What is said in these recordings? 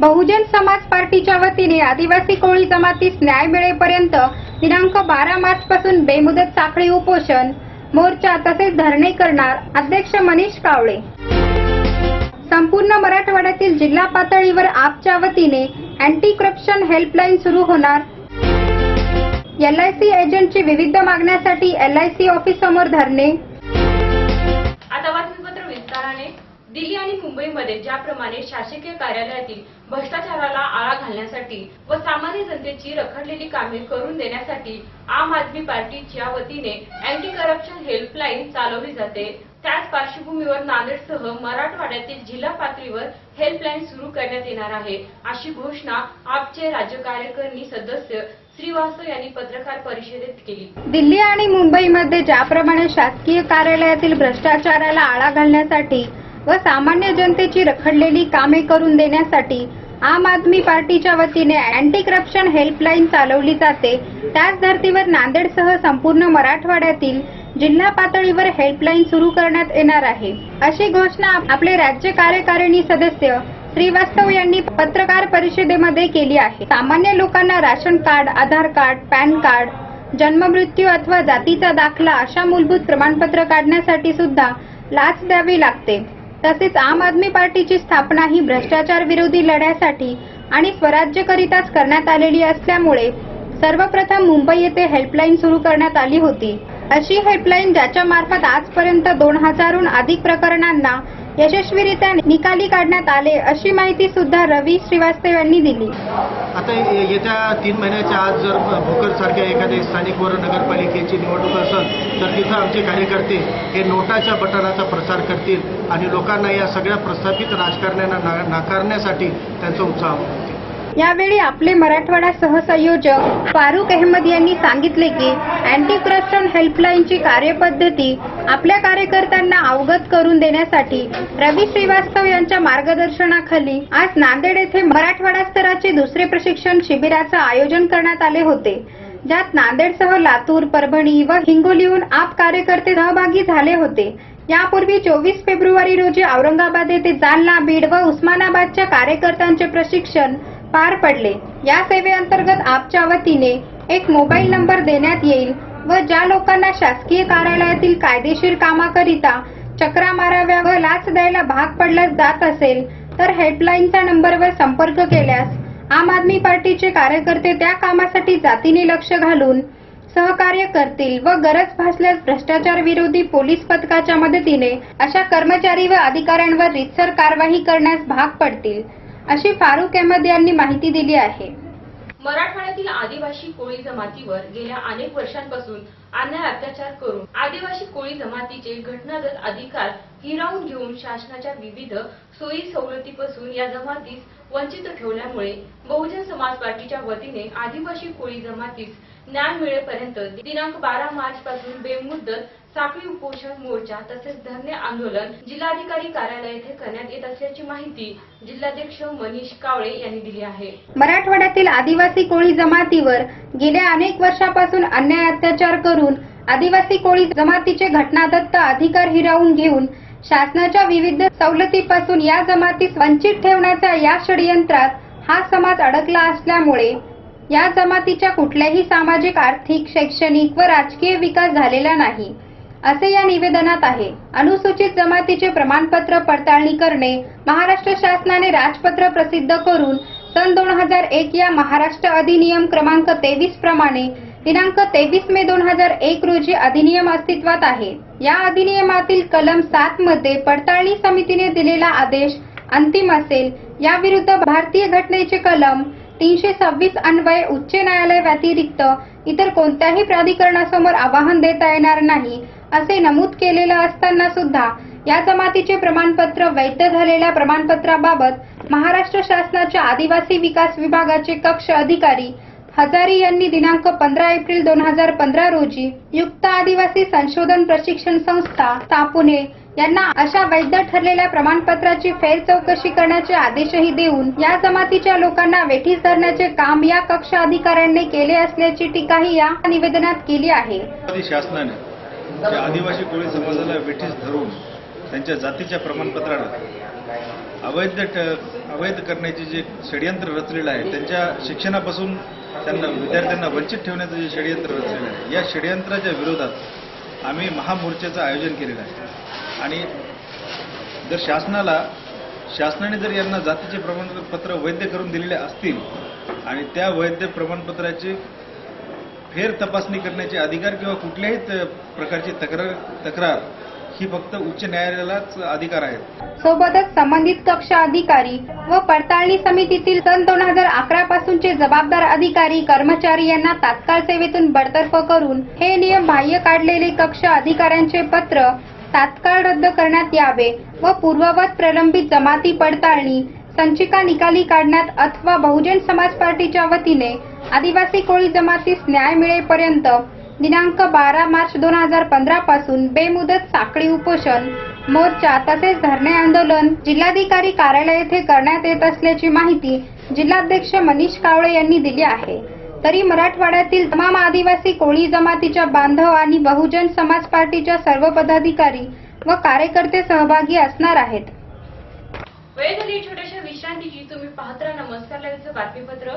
बहुजन समाज पार्टीच्या वतीने आदिवासी कोळी जमातीस न्याय मिळेपर्यंत दिनांक बारा मार्च पासून बेमुदत साखळी उपोषण मोर्चा तसेच धरणे करणार अध्यक्ष मनीष कावळे. संपूर्ण मराठवाड्यातील जिल्हा पातळीवर आपच्या वतीने अँटी करप्शन हेल्पलाईन सुरू होणार. एल आय सी एजंटची विविध मागण्यासाठी एल आय सी ऑफिस समोर धरणे. दिल्ली आणि मुंबईमध्ये ज्याप्रमाणे शासकीय कार्यालयातील भ्रष्टाचाराला आळा घालण्यासाठी व सामान्य जनतेची रखडलेली कामे करून देण्यासाठी आम आदमी पार्टीच्या वतीने अँटी करप्शन हेल्पलाईन चालवली जाते. त्याच पार्श्वभूमीवर नांदेडसह मराठवाड्यातील जिल्हा पातळीवर हेल्पलाईन सुरू करण्यात येणार आहे. अशी घोषणा आपचे राज्य कार्यकारिणी सदस्य श्रीवास्तव यांनी पत्रकार परिषदेत केली. दिल्ली आणि मुंबईमध्ये ज्याप्रमाणे शासकीय कार्यालयातील भ्रष्टाचाराला आळा घालण्यासाठी व सामान्य जनतेची रखडलेली कामे करून देण्यासाठी आम आदमी पार्टीच्या वतीने अँटी करप्शन हेल्पलाईन चालवली जाते. त्याच धर्तीवर नांदेडसह संपूर्ण मराठवाड्यातील जिल्हा पातळीवर हेल्पलाईन सुरू करण्यात येणार आहे. अशी घोषणा आपले राज्य कार्यकारिणी सदस्य श्रीवास्तव यांनी पत्रकार परिषदेमध्ये केली आहे. सामान्य लोकांना ration card Aadhaar card PAN card जन्ममृत्यू अथवा जातीचा दाखला अशा मूलभूत प्रमाणपत्र काढण्यासाठी सुद्धा लाच द्यावी लागते. तसेच आम आदमी पार्टीची स्थापना ही भ्रष्टाचार विरोधी लढ्यासाठी आणि स्वराज्यकरिताच करण्यात आलेली असल्यामुळे सर्वप्रथम मुंबई येथे हेल्पलाईन सुरू करण्यात आली होती. अशी हेल्पलाईन ज्याच्या मार्फत आजपर्यंत दोन हजारहून अधिक प्रकरणांना यशस्वीरित्या निकाली काढण्यात आले अशी माहिती सुद्धा रवी श्रीवास्तव यांनी दिली. आता येत्या तीन महिन्याच्या आज जर भोकरसारख्या एखाद्या स्थानिक वर नगरपालिकेची निवडणूक असेल तर तिथं आमचे कार्यकर्ते हे नोटाच्या बटनाचा प्रसार करतील आणि लोकांना या सगळ्या प्रस्थापित राजकारण्यांना नाकारण्यासाठी त्यांचा उत्साह यावेळी आपले मराठवाडा सहसंयोजक फारुख अहमद यांनी सांगितले की अँटी करप्शन हेल्पलाईनची कार्यपद्धती आपल्या कार्यकर्त्यांना अवगत करून देण्यासाठी रवी श्रीवास्तव यांच्या मार्गदर्शनाखाली आज नांदेड येथे मराठवाडा स्तराचे दुसरे प्रशिक्षण शिबिराचं आयोजन करण्यात आले होते. ज्यात नांदेडसह लातूर परभणी व हिंगोलीहून आप कार्यकर्ते सहभागी झाले होते. यापूर्वी चोवीस फेब्रुवारी रोजी औरंगाबाद येथे जालना बीड व उस्मानाबादच्या कार्यकर्त्यांचे प्रशिक्षण पार पडले. या सेवेअंतर्गत आपच्या वतीने एक मोबाईल नंबर देण्यात येईल व ज्या लोकांना शासकीय कार्यालयातील कायदेशीर कामाकरिता चक्रा माराव्या व लाच द्यायला भाग पडल्यास जात असेल तर हेल्पलाईनच्या नंबरवर संपर्क केल्यास आम आदमी पार्टीचे कार्यकर्ते त्या कामासाठी जातीने लक्ष घालून सहकार्य करतील व गरज भासल्यास भ्रष्टाचार विरोधी पोलीस पथकाच्या मदतीने अशा कर्मचारी व अधिकाऱ्यांवर रितसर कारवाई करण्यास भाग पडतील. अशी फारुख अहमद यांनी माहिती दिली आहे. मराठवाड्यातील आदिवासी कोळी जमातीवर गेल्या अनेक वर्षांपासून अन्याय अत्याचार करून आदिवासी कोळी जमातीचे घटनागत अधिकार हिरावून घेऊन शासनाच्या विविध सोयी सवलतीपासून या जमातीस वंचित ठेवल्यामुळे बहुजन समाज पार्टीच्या वतीने आदिवासी कोळी जमातीस न्याय मिळेपर्यंत दिनांक बारा मार्च पासून बेमुदत साखळी उपोषण मोर्चा तसेच धरणे आंदोलन जिल्हाधिकारी कार्यालय येथे करण्यात येत असल्याची माहिती जिल्हाध्यक्ष मनीष कावळे यांनी दिली आहे. मराठवाड्यातील आदिवासी कोळी जमातीवर गेल्या अनेक वर्षापासून अन्याय अत्याचार करून आदिवासी कोळी जमातीचे घटनादत्त अधिकार हिरावून घेऊन शासनाच्या विविध सवलतीपासून या जमातीस वंचित ठेवण्याच्या या षडयंत्रात हा समाज अडकला असल्यामुळे या जमातीच्या कुठल्याही सामाजिक आर्थिक शैक्षणिक व राजकीय विकास झालेला नाही असे या निवेदनात आहे. अनुसूचित जमातीचे प्रमाणपत्र पडताळणी करणे महाराष्ट्र शासनाने राजपत्र प्रसिद्ध करून सन दोन हजार एक या महाराष्ट्र अधिनियम क्रमांक तेवीस प्रमाणे दिनांक तेवीस मे दोन हजार एक रोजी अधिनियम अस्तित्वात आहे. या अधिनियमातील कलम सात मध्ये पडताळणी समितीने दिलेला आदेश अंतिम असेल. याविरुद्ध भारतीय घटनेचे कलम तीनशे सव्वीस अन्वय उच्च न्यायालय व्यतिरिक्त इतर कोणत्याही प्राधिकरणासमोर आवाहन देता येणार नाही असे नमूद केलेलं असताना सुद्धा या जमातीचे प्रमाणपत्र वैध झालेल्या प्रमाणपत्राबाबत महाराष्ट्र शासनाच्या आदिवासी विकास विभागाचे कक्ष अधिकारी हजारी यांनी दिनांक पंधरा एप्रिल दोन हजार पंधरा रोजी युक्त आदिवासी संशोधन प्रशिक्षण संस्था तापुने यांना अशा वैध ठरलेल्या प्रमाणपत्राची फेर चौकशी करण्याचे आदेशही देऊन या जमातीच्या लोकांना वेठीस धरण्याचे काम या कक्ष अधिकाऱ्यांनी केले असल्याची टीकाही या निवेदनात केली आहे. शासनाने आदिवासी कोळी समाजाला वेठीस धरून त्यांच्या जातीच्या प्रमाणपत्राला अवैध ट- अवैध करण्याचे जे षडयंत्र रचलेलं आहे त्यांच्या शिक्षणापासून त्यांना विद्यार्थ्यांना वंचित ठेवण्याचं जे षडयंत्र रचलेलं आहे या षडयंत्राच्या विरोधात आम्ही महामोर्चाचं आयोजन केलेलं आहे. आणि जर शासनाला शासनाने जर यांना जातीचे प्रमाणपत्र वैध करून दिलेले असतील आणि त्या वैध प्रमाणपत्राची फेर तपासणी करण्याचे अधिकार किंवा कुठल्याही त- प्रकारची तक्रार तक्रार ही फक्त उच्च न्यायालयालाच अधिकार आहेत. सोबतच संबंधित कक्ष अधिकारी व पडताळणी समितीतील सन दोन हजार अकरा पासूनचे जबाबदार अधिकारी कर्मचारी यांना तात्काळ सेवेतून बडतर्फ करून हे नियम बाह्य काढलेले कक्ष अधिकाऱ्यांचे पत्र तात्काळ रद्द करण्यात यावे व पूर्ववत प्रलंबित जमाती पडताळणी संचिका निकाली काढण्यात अथवा बहुजन समाज पार्टीच्या वतीने आदिवासी कोळी जमातीस न्याय मिळेपर्यंत दिनांक बारा मार्च दोन हजार पंधरा पासून बेमुदत साखळी उपोषण मोर्चा तसेच धरणे आंदोलन जिल्हाधिकारी कार्यालय येथे करण्यात येत असल्याची माहिती जिल्हाध्यक्ष मनीष कावळे यांनी दिली आहे. तरी मराठवाड्यातील तमाम आदिवासी कोळी जमातीच्या बांधव आणि बहुजन समाज पार्टीच्या सर्व पदाधिकारी व कार्यकर्ते सहभागी असणार आहेत. वेळ झाली छोट्याशा विश्रांतीची तुम्ही पाहत राहा. नमस्कार बातमीपत्र.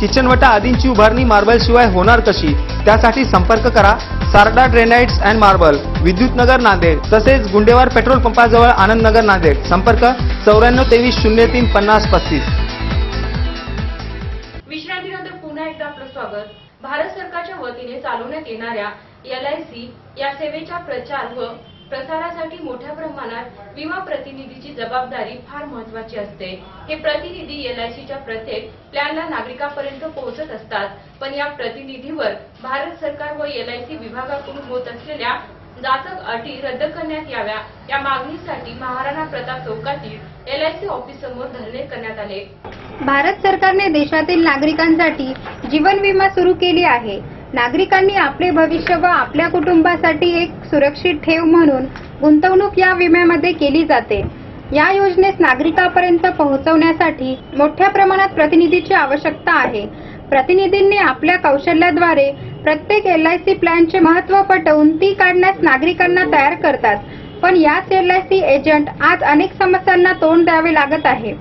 किचनवटा आदींची उभारणी मार्बल शिवाय होणार कशी? त्यासाठी संपर्क करा. सारडा ड्रेनाइट्स अँड मार्बल विद्युत नगर नांदेड तसेच गुंडेवार पेट्रोल पंपाजवळ आनंदनगर नांदेड. संपर्क चौऱ्याण्णव तेवीस शून्य तीन पन्नास पस्तीस. विश्रांतीनंतर पुन्हा एकदा आपलं स्वागत. भारत सरकारच्या वतीने चालवण्यात येणाऱ्या एल आय सी या सेवेच्या प्रचार व प्रसारासाठी मोठ्या प्रमाणात विमा प्रतिनिधीची जबाबदारी फार महत्वाची असते. हे प्रतिनिधी एल आय प्रत्येक प्लॅनला नागरिकांपर्यंत पोहोचत असतात पण या प्रतिनिधीवर भारत सरकार व एल आय सी विभागाकडून होत असलेल्या जाचक अटी रद्द करण्यात याव्या या मागणीसाठी महाराणा प्रताप चौकातील एल आय सी ऑफिस समोर धरणे करण्यात आले. भारत सरकारने देशातील नागरिकांसाठी जीवन विमा सुरू केली आहे. नागरिकांनी आपले भविष्य व आपल्या कुटुंबासाठी एक सुरक्षित ठेव म्हणून गुंतवणूक या विम्यामध्ये केली जाते. या योजनेस नागरिकांपर्यंत पोहोचवण्यासाठी मोठ्या प्रमाणात प्रतिनिधीची आवश्यकता आहे. प्रतिनिधींनी आपल्या कौशल्याद्वारे प्रत्येक एल आय सी प्लॅनचे महत्त्व पटवून ती काढण्यास नागरिकांना तयार करतात. पण याच एल आय सी एजंट आज अनेक समस्यांना तोंड द्यावे लागत आहे.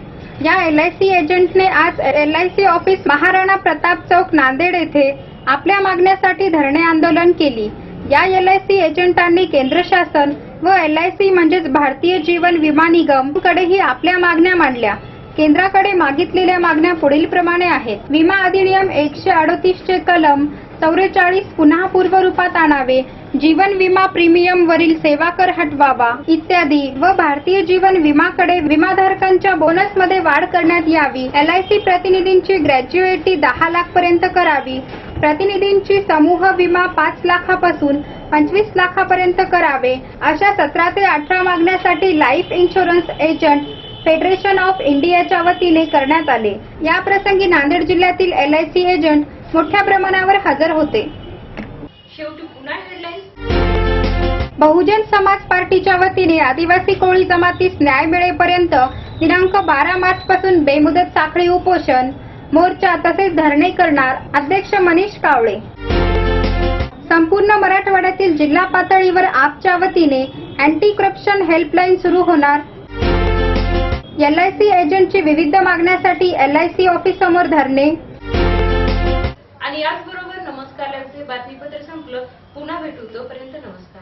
या एल आय सी एजंटने आज L I C office Maharana Pratap चौक नांदेड येथे आपल्या मागण्यासाठी धरणे आंदोलन केली. या एल आय सी एजंटांनी केंद्र शासन व एल आय सी म्हणजेच भारतीय जीवन विमा निगम कडेही आपल्या मागण्या मांडल्या. केंद्राकडे मागितलेल्या मागण्या पुढील प्रमाणे आहेत. विमा अधिनियम एकशे अडतीस चे कलम चौवेचाळीस पुन्हा पूर्वरूपात आणावे. जीवन विमा प्रीमियम वरील सेवा कर हटवावा इत्यादी व भारतीय जीवन विमाकडे विमाधारकांच्या बोनसमध्ये वाढ करण्यात यावी. एल आय सी प्रतिनिधींची ग्रॅज्युएटी दहा लाख पर्यंत करावी. प्रतिनिधींची समूह विमा पाच लाखापासून पंचवीस लाखापर्यंत करावे. अशा सतरा ते अठरा मागण्यासाठी life insurance agent federation of इंडियाच्या वतीने करण्यात आले. या प्रसंगी नांदेड जिल्ह्यातील एलआयसी एजंट मोठ्या प्रमाणावर हजर होते. बहुजन समाज पार्टीच्या वतीने आदिवासी कोळी जमातीस न्याय मिळेपर्यंत दिनांक बारा मार्च पासून बेमुदत साखळी उपोषण मोर्चा तसेच धरणे करणार अध्यक्ष मनीष कावळे. संपूर्ण मराठवाड्यातील जिल्हा पातळीवर आपच्या वतीने अँटी करप्शन हेल्पलाईन सुरू होणार. एलआयसी एजंटची विविध मागण्यासाठी एलआयसी ऑफिस समोर धरणे. आणि याचबरोबर नमस्कार बातमीपत्र संपलं. पुन्हा भेटू तोपर्यंत नमस्कार.